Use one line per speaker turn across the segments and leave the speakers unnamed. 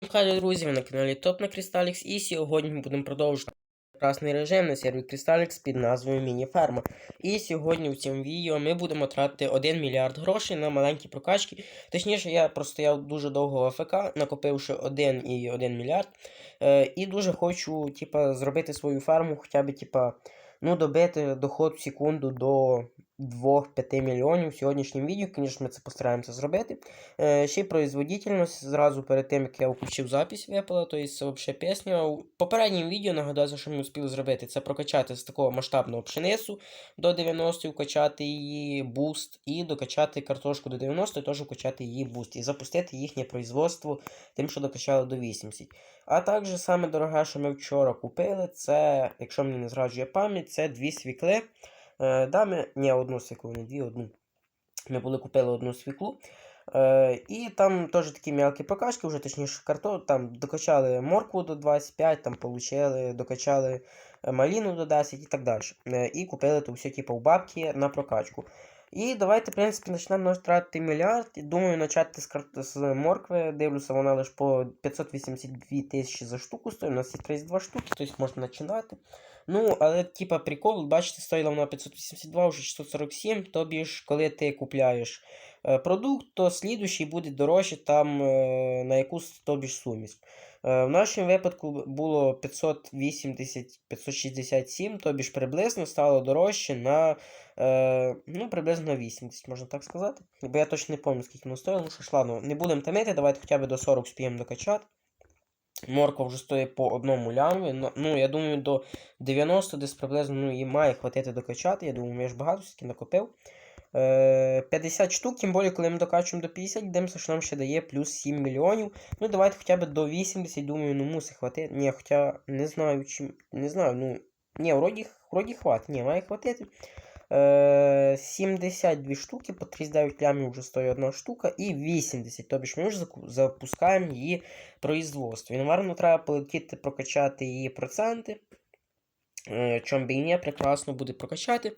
Привіт, друзі, ви на каналі Топ на Crystalix і сьогодні ми будемо продовжувати прекрасний режим на сервері Crystalix під назвою Міні-ферма. І сьогодні в цьому відео ми будемо тратити 1 мільярд грошей на маленькі прокачки. Точніше, я простояв дуже довго в АФК, накопивши 1,1 мільярд. Е, і дуже хочу типа, зробити свою ферму, хоча б типа, ну, добити доход в секунду до 2-5 мільйонів в сьогоднішньому відео, звісно, ми це постараємося зробити. Е, ще й производительність зразу перед тим, як я включив запись випала, то є взагалі пісня. У попередньому відео нагадаю, що ми успіли зробити, це прокачати з такого масштабного пшеницю до 90, вкачати її буст, і докачати картошку до 90, і теж вкачати її буст, і запустити їхнє производство тим, що докачали до 80. А також саме дороге, що ми вчора купили, це, якщо мені не зраджує пам'ять, це дві свікли. Е, да, ні, одну свіклу, не дві, одну. Ми були купили одну свіклу. Е, і там теж такі мелкі прокачки, вже точніше карто, там докачали моркву до 25, там получили, докачали е, маліну до 10 і так далі. Е, і купили то все типу бабки на прокачку. І давайте, в принципі, почнемо тратити мільярд. Думаю, почати з, карт... з моркви. Дивлюся, вона лише по 582 тисячі за штуку стоїть. У нас є 32 штуки, тобто можна починати. Ну, але, типа, прикол, бачите, стоїла вона 582, вже 647, тобі ж, коли ти купляєш е, продукт, то слідущий буде дорожче там е, на якусь тобі ж сумість. Е, в нашому випадку було 580-567, тобі ж приблизно стало дорожче на ну, приблизно 80, можна так сказати. Бо я точно не пам'ятаю, скільки воно стоїло, ну що ж, ладно, не будемо тамити, давайте хоча б до 40 спіємо докачати. Морква вже стоїть по одному ляму. Ну, я думаю, до 90 десь приблизно ну, її має хватити докачати. Я думаю, я ж багато все накопив. Е, 50 штук, тим більше, коли ми докачуємо до 50, дивимося, що нам ще дає плюс 7 мільйонів. Ну, давайте хоча б до 80, думаю, ну мусить хватити. Ні, хоча не знаю, чи. Не знаю, ну. Ні, вроді, вроді хватить. Ні, має хватити. 72 е, штуки, по 39 лямів вже стоїть одна штука, і 80. Тобто ми вже запускаємо її производство. І, напевно, треба полетіти прокачати її проценти. І не, прекрасно буде прокачати.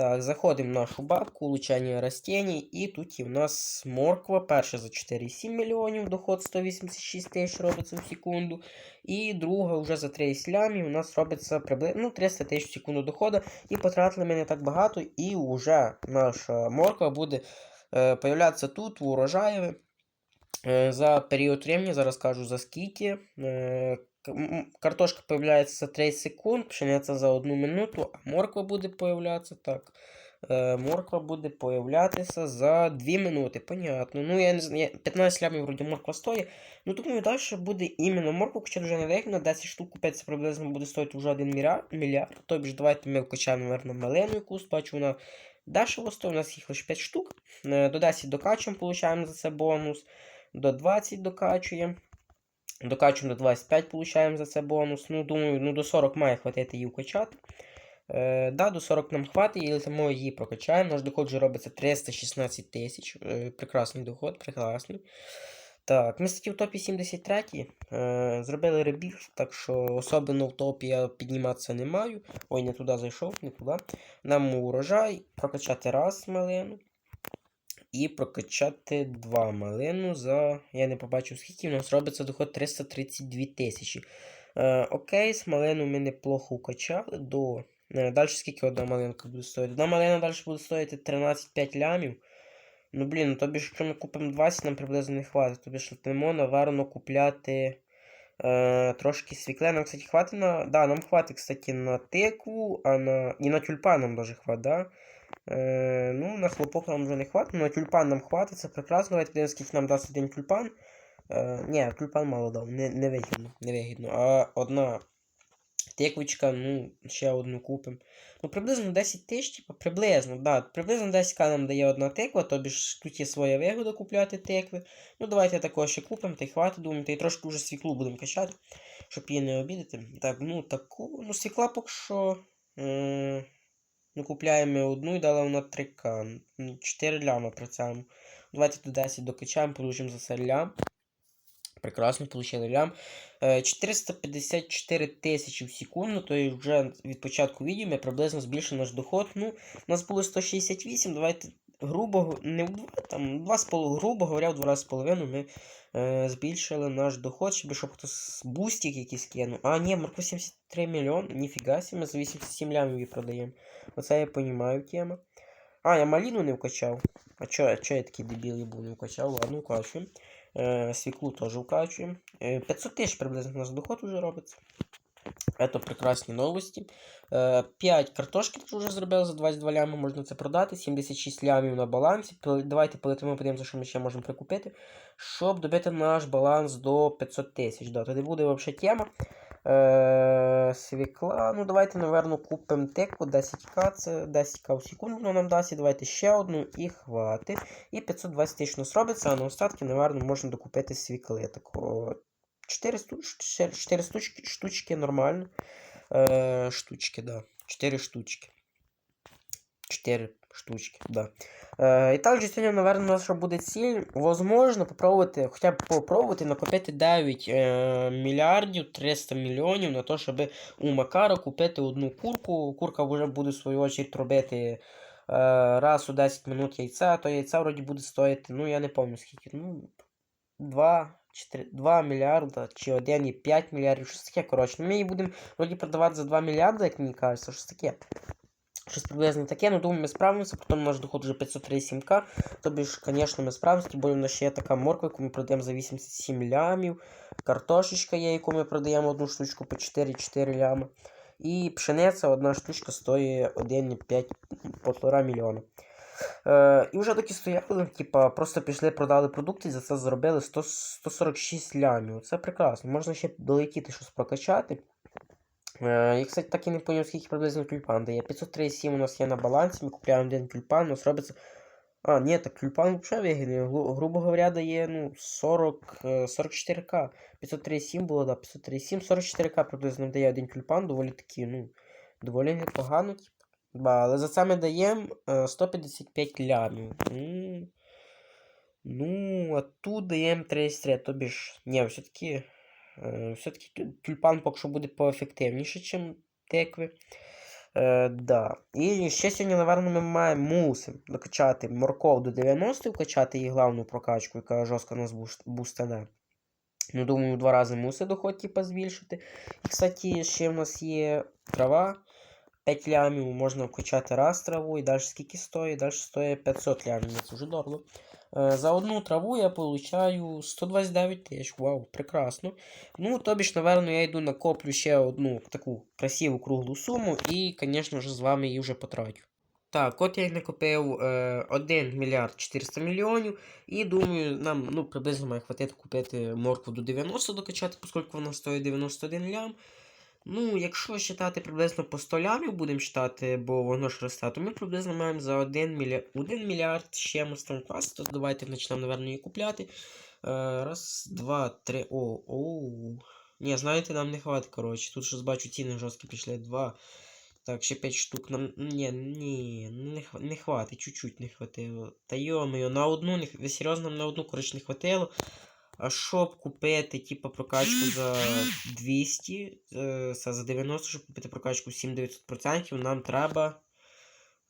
Так, заходимо в нашу бабку, улучшення растений, і тут в нас морква. Перша за 4,7 мільйонів, доход 186 тисяч робиться в секунду. І друга вже за 30 лямів у нас робиться приблизно ну, 300 тисяч в секунду доходу. І потратили ми не так багато, і вже наша морква буде е, появлятися тут, в урожаєві. Е, за період времени, зараз кажу за скільки. Картошка появляється за 30 секунд, пшениця за 1 минуту, а морква буде появлятися так. Е, морква буде появлятися за 2 минути. Понятно. Ну, я не знаю, 15 лямів вроді морква стоїть. Ну, думаю, далі буде іменно морква, хоча вже не вигідно, 10 штук купиться приблизно буде стоїти вже 1 мільярд. Тобто, давайте ми вкачаємо, мабуть, малину якусь, бачу, вона дешево стоїть, у нас їх лише 5 штук. Е, до 10 докачуємо, получаємо за це бонус. До 20 докачуємо. Докачуємо до 25, получаємо за це бонус. Ну, думаю, ну до 40 має хватити її вкачати. Е, да, До 40 нам хватить, і тому її прокачаємо. Наш доход вже робиться 316 тисяч. Е, прекрасний доход, прекрасний. Так, ми статті в топі 73 е, зробили ребіг, так що особливо в топі я підніматися не маю. Ой, не туди зайшов, не туди. Нам урожай, прокачати раз малину. І прокачати два малину за. Я не побачив, скільки у нас робиться доход 332 тисячі. Е, Окей, з малину ми неплохо укачали до. Е, далі скільки одна малинка буде стоїти? Одна малина далі буде стоїти 13-5 лямів. Ну, блін, ну тобі ж, якщо ми купимо 20, нам приблизно не хватить. Тобі ж летимо, наверно, купляти е, трошки свікле. Нам, кстати, хватить на. Да, нам хватить, кстати, на тикву, а на. І на тюльпан нам даже хватить, да? Е, ну, На хлопок нам вже не хватить, на тюльпан нам хватить, це прекрасно. Давайте подивимося, скільки нам дасть один тюльпан. Е, Ні, тюльпан мало дав, не, не вигідно. Не вигідно. А одна тиквичка, ну, ще одну купимо. Ну, приблизно 10 тисяч, типу, приблизно, да, приблизно 10к нам дає одна тиква, тобі ж тут є своя вигода купляти тикви. Ну, давайте також ще купимо, та й хватить, думаю, та й трошки вже свіклу будемо качати, щоб її не обідати. Так, ну таку, ну, свікла поки що. М ми купляємо одну і дали вона 3К. 4 ляма працюємо. Давайте до 10 докачаємо, получимо за це лям. Прекрасно, получили лям. 454 тисячі в секунду, то вже від початку відео ми приблизно збільшили наш доход. Ну, У нас було 168, давайте грубо, не в два, там, два з полу, грубо говоря, в два рази з половиною ми е, збільшили наш доход, щоб, щоб хтось бустик якийсь кинув. А, ні, морква 73 мільйон, ніфіга сі, ми за 87 лямів її продаємо. Оце я розумію тема. А, я маліну не вкачав. А чо, чо я такий дебіл я був не вкачав? Ладно, вкачуємо. Е, свіклу теж вкачуємо. Е, 500 тисяч приблизно у нас доход вже робиться. Это прекрасні новості. Е, 5 картошки тут вже зробили за 22 лями, можна це продати. 76 лямів на балансі. Давайте полетимо, подивимося, що ми ще можемо прикупити. Щоб добити наш баланс до 500 тисяч. Да, тоді буде взагалі тема. Е, свікла. Ну, давайте, напевно, купимо теку 10к, це 10к в секунду нам дасть. Давайте ще одну і хватить. І 520 тисяч у нас робиться, а на остатки, напевно, можна докупити свікли. Такого 4, штучки, 4 штучки, штучки нормально. Е, штучки, да. 4 штучки. 4 штучки, да. Е, і також сьогодні, наверное, що буде ціль, возможно, попробувати, хоча б попробувати накопити 9 е, мільярдів 300 мільйонів на те, щоб у Макара купити одну курку. Курка вже буде в свою очередь робити е, раз у 10 минут яйця, то яйця вроді буде стоїти, ну я не пам'ятаю скільки, ну 2, 4, 2 мільярда чи 1,5 мільярдів, щось таке, коротше. Ну, ми її будемо вроді продавати за 2 мільярди, як мені кажеться, щось таке. Щось приблизно таке, ну думаю, ми справимося, потім наш доход вже 537к. Тобі ж, звісно, ми справимося, більше в нас ще є така морква, яку ми продаємо за 87 лямів. Картошечка є, яку ми продаємо одну штучку по 4-4 лями. І пшениця одна штучка стоїть 1,5 мільйона. Е, і вже такі стояли, типа, просто пішли, продали продукти і за це заробили 100, 146 лямів. Це прекрасно. Можна ще долетіти щось прокачати. Е, я, кстати, так і не поняв, скільки приблизно тюльпан дає. 537 у нас є на балансі, ми купляємо один тюльпан, у нас робиться. А, ні, так тюльпан взагалі вигідний. Гру- Грубо говоря, дає ну, 40, е, 44к. 537 було, да, 537, 44к приблизно дає один тюльпан, доволі такі, ну, доволі непогано. Ба, але за це ми даємо е, 155 лямів. Ну, а тут даємо 33, тобі ж. Ні, все-таки. Е, все-таки тюльпан поки що буде поефективніше, ніж текви. Е, да. І ще сьогодні, напевно, ми маємо мусимо докачати морков до 90, вкачати її главну прокачку, яка жорстко нас бустане. Ну, думаю, два рази мусить доход типа, збільшити. І, кстати, ще в нас є трава. 5 лямів можна вкачати раз траву, і далі скільки стоїть? Далі стоїть 500 лямів, це вже дорого. Е, За одну траву я получаю 129 тисяч. Вау, прекрасно. Ну, тобі ж, напевно, я йду накоплю ще одну таку красиву круглу суму і, звісно ж, з вами її вже потрачу. Так, от я накопив е, 1 мільярд 400 мільйонів. І думаю, нам ну, приблизно має хватити купити моркву до 90 докачати, оскільки вона стоїть 91 лям. Ну, якщо вважати приблизно по 100 лямів будемо вважати, бо воно ж росте, то ми приблизно маємо за 1 мільярд, 1 мільярд з чимось там то давайте почнемо, напевно, її купляти. Е, раз, два, три. О, оу. Ні, знаєте, нам не хватить, коротше. Тут щось бачу, ціни жорсткі пішли. Два. Так, ще 5 штук нам. Ні, ні, не, хватить, чуть-чуть не хватило. Та йо-моє, на одну, не... серйозно нам на одну, коротше, не хватило. Щоб купити, типу, прокачку за 200, е, за 90, щоб купити прокачку 7900%, нам треба.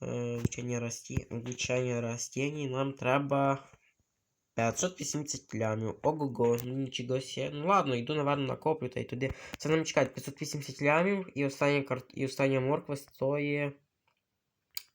Е, Влучання расті... влучання растінь, нам треба 580 лямів. Ого-го, ну нічого себе. Ну ладно, йду, наверно, накоплю, та й туди. Це нам чекають 580 лямів, і остання, карт... і остання морква стоїть.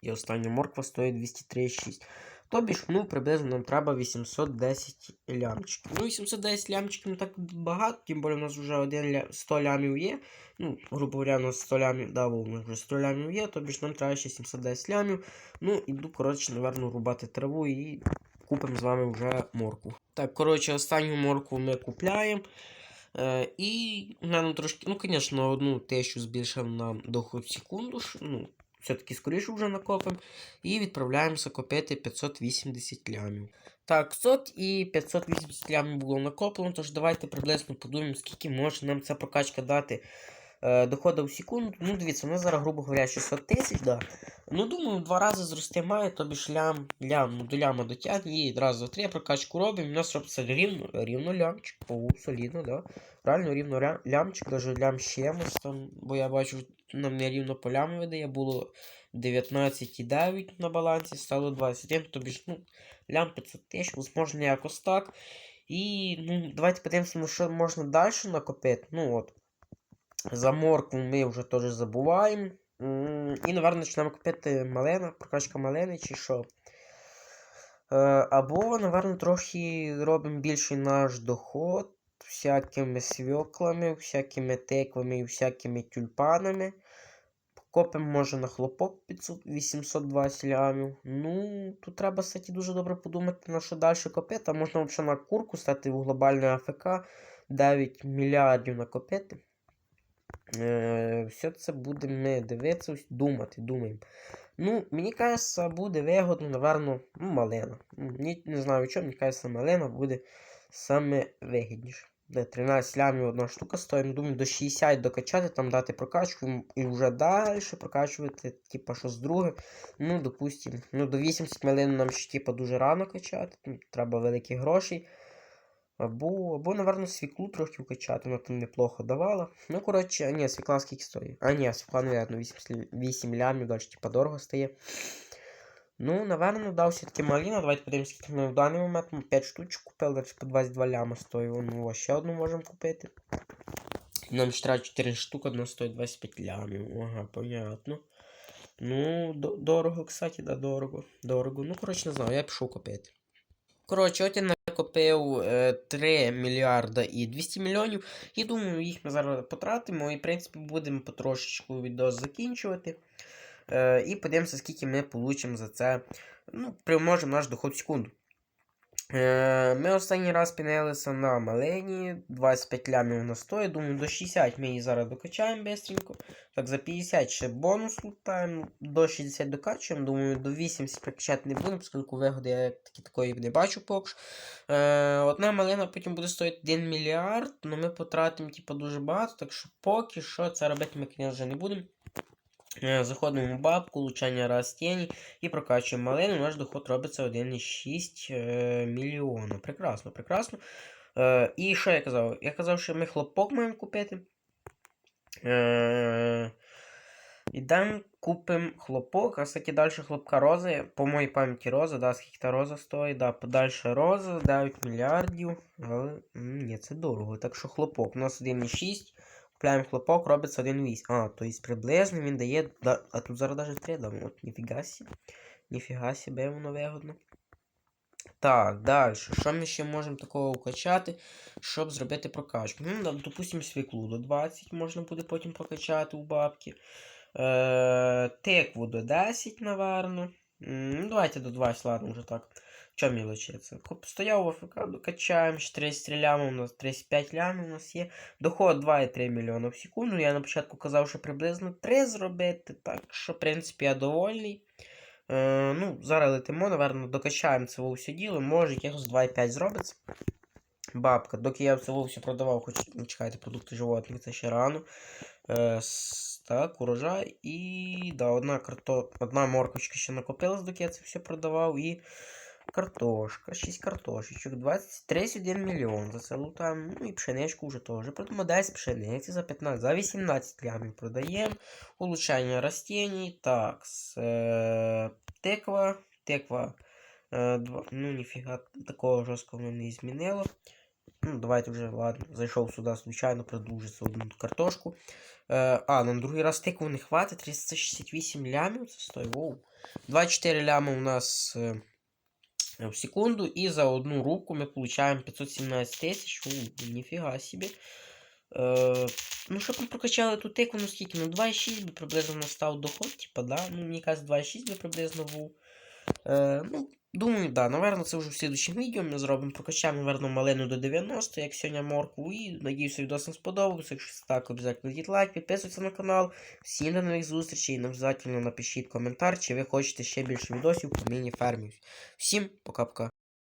І остання морква стоїть 236. Тобі ж, ну, приблизно нам треба 810 лямчиків. Ну, 810 лямчиків не так багато, тим більше у нас вже один ля... 100 лямів є. Ну, грубо говоря, у нас 100 лямів, да, у нас вже 100 лямів є, тобі ж нам треба ще 710 лямів. Ну, іду, коротше, наверно, рубати траву і купимо з вами вже морку. Так, коротше, останню морку ми купляємо. Е, і нам трошки, ну, звісно, одну тещу збільшив нам доход в секунду. Ну, все-таки скоріше вже накопимо. І відправляємося копити 580 лямів. Так, 100 і 580 лямів було накоплено, тож давайте приблизно подумаємо, скільки може нам ця прокачка дати доходу в секунду. Ну, дивіться, у нас зараз, грубо говоря, 600 тисяч, да. Ну, думаю, два рази зрости має, тобі ж лям, лям, ну, до ляма дотягне, і раз, два, три, прокачку робимо, у нас робиться рівно, рівно лямчик, о, солідно, да. Реально рівно ря- лямчик, даже лям чимось там, бо я бачу, нам не рівно по ляму видає, було 19,9 на балансі, стало 21, тобі ж, ну, лям 500 тисяч, возможно, якось так. І ну, давайте подивимося, що можна далі накопити. Ну от. За моркву ми вже теж забуваємо. І, напевно, почнемо купити малина, прокачка малини чи що. Е, Або, напевно, трохи робимо більший наш доход всякими свіклами, всякими тиквами і всякими тюльпанами. Копимо, може, на хлопок 500, 820 лямів. Ну, тут треба, кстати, дуже добре подумати, на що далі копити. А можна взагалі на курку стати в глобальне АФК 9 мільярдів накопити. Е, все це будемо дивитися, думати, думаємо. Ну, мені кажеться, буде вигодно, напевно, ну, малина. Ні, не знаю чому, мені кажеться, малина буде саме вигідніше. Де 13 лямів одна штука стоїть, ну, думаю, до 60 докачати, там дати прокачку і вже далі прокачувати, типа, що з друге. Ну, допустим, ну, до 80 малин нам ще типа, дуже рано качати, там треба великі гроші. Або, або, напевно, свіклу трохи вкачати, вона там неплохо давала. Ну, коротше, а ні, свікла скільки стоїть. А, ні, свікла, навірно, 8, 8 лямів, далі, типа, дорого стає. Ну, напевно, дав все-таки маліна. Давайте подивимося, скільки ми в даний момент. Ми 5 штучок купили, далі по 22 ляма стоїть. Ну, ще одну можемо купити. Нам ще треба 4 штуки, одна стоїть 25 лямів. Ага, понятно. Ну, дорого, кстати, да, дорого. Дорого. Ну, коротше, не знаю, я пішов купити. Коротше, от я накопив е, 3 мільярда і 200 мільйонів. І думаю, їх ми зараз потратимо. І, в принципі, будемо потрошечку відос закінчувати. Е, і подивимося, скільки ми получимо за це. Ну, примножимо наш доход в секунду. Е, ми останній раз пінилися на малині, 25 лямів на 100, думаю, до 60 ми її зараз докачаємо бистренько. Так, за 50 ще бонус лутаємо, до 60 докачуємо, думаю, до 80 прокачати не будемо, оскільки вигоди я такі такої не бачу поки що. Е, одна малина потім буде стоїти 1 мільярд, але ми потратимо типу, дуже багато, так що поки що це робити ми, звісно, вже не будемо. Е, Заходимо в бабку, влучання растінь і прокачуємо малину. Наш доход робиться 1,6 е, мільйона. Прекрасно, прекрасно. Е, і що я казав? Я казав, що ми хлопок маємо купити. Е, Ідемо купимо хлопок, а кстати, далі хлопка рози. По моїй пам'яті роза, да, скільки та роза стоїть, да, подальше роза, 9 мільярдів. Але ні, це дорого. Так що хлопок. У нас 1,6. Купляємо хлопок, робиться 1,8. А, то есть приблизно він дає. Да, а тут зараз навіть 3 дамо. От ніфіга сі. Ніфіга себе воно вигодно. Так, далі. Що ми ще можемо такого вкачати, щоб зробити прокачку? Ну, допустимо, свіклу до 20 можна буде потім прокачати у бабки. Е, тикву до 10, наверно. Ну, давайте до 20, ладно, вже так. Чо мілочиться? Коп- Стояв в АФК, докачаємо, ще 30 лямів, у нас 35 лямів у нас є. Доход 2,3 мільйона в секунду. Я на початку казав, що приблизно 3 зробити, так що, в принципі, я довольний. Е, ну, зараз летимо, наверно, докачаємо це все діло, може якихось 2,5 зробиться. Бабка, доки я це все продавав, хоч ну, чекайте, продукти животних, це ще рано. Е, так, урожай. І да, одна карто... одна морковочка ще накопилась, доки я це все продавав. І картошка, 6 картошечок, 20, 31 мільйон. За це лутаємо. Ну і пшеничку вже теж. Продамо 10 пшениці за 15, за 18 лямів продаємо. Улучшення растений. Так, е, тиква. Тиква. Е, ну, ніфіга такого жорсткого не змінило. Ну, давайте вже, ладно, зайшов сюди, случайно продовжиться одну картошку. Е, а, нам другий раз тикву не хватить. 368 лямів це стоїть. Воу. 24 лями у нас е, в секунду. І за одну руку ми получаємо 517 тисяч. У, ніфіга себе. Е, ну, щоб ми прокачали ту теку, ну скільки? Ну, 2,6 би приблизно настав доход, типа, да? Ну, мені кажуть, 2,6 би приблизно був. Е, ну, думаю, да, напевно, це вже в слідчому відео ми зробимо. Прокачаємо, наверно, малину до 90, як сьогодні моркву. І надіюся, відео вам сподобався. Якщо так, обов'язково кладіть лайк, підписуйтесь на канал. Всім до нових зустрічей. І обов'язково напишіть коментар, чи ви хочете ще більше відосів по міні-фермі. Всім пока-пока.